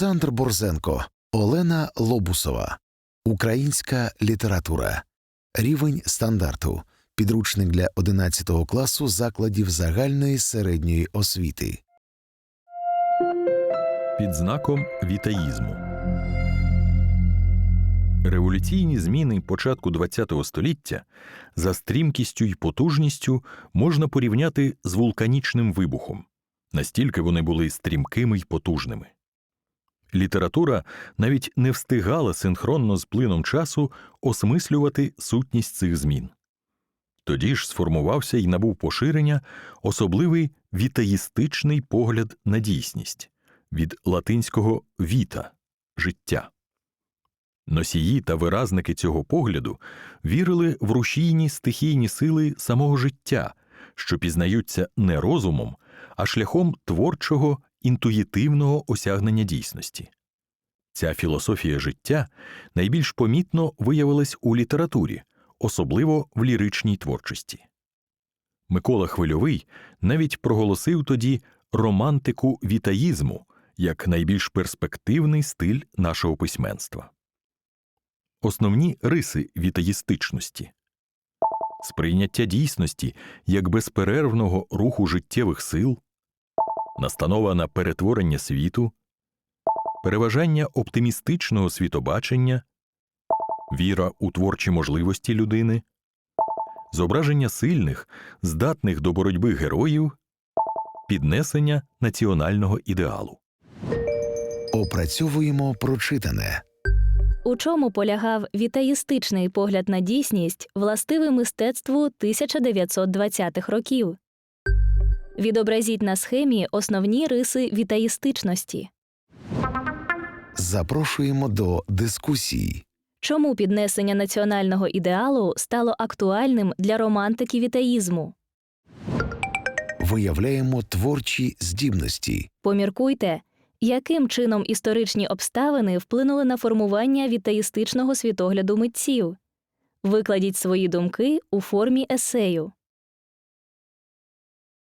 Олександр Борзенко, Олена Лобусова. Українська література. Рівень стандарту. Підручник для 11 класу закладів загальної середньої освіти. під знаком вітаїзму. Революційні зміни початку ХХ століття за стрімкістю й потужністю можна порівняти з вулканічним вибухом. Настільки вони були стрімкими й потужними. Література навіть не встигала синхронно з плином часу осмислювати сутність цих змін. Тоді ж сформувався і набув поширення особливий вітаїстичний погляд на дійсність від латинського віта життя. Носії та виразники цього погляду вірили в рушійні стихійні сили самого життя, що пізнаються не розумом, а шляхом творчого інтуїтивного осягнення дійсності. Ця філософія життя найбільш помітно виявилась у літературі, особливо в ліричній творчості. Микола Хвильовий навіть проголосив тоді романтику вітаїзму як найбільш перспективний стиль нашого письменства. Основні риси вітаїстичності сприйняття дійсності як безперервного руху життєвих сил, настанова на перетворення світу, переважання оптимістичного світобачення, віра у творчі можливості людини, зображення сильних, здатних до боротьби героїв, піднесення національного ідеалу. Опрацьовуємо прочитане. У чому полягав вітаїстичний погляд на дійсність, властивий мистецтву 1920-х років? Відобразіть на схемі основні риси вітаїстичності. Запрошуємо до дискусії. Чому піднесення національного ідеалу стало актуальним для романтики вітаїзму? Виявляємо творчі здібності. Поміркуйте, яким чином історичні обставини вплинули на формування вітаїстичного світогляду митців. Викладіть свої думки у формі есею.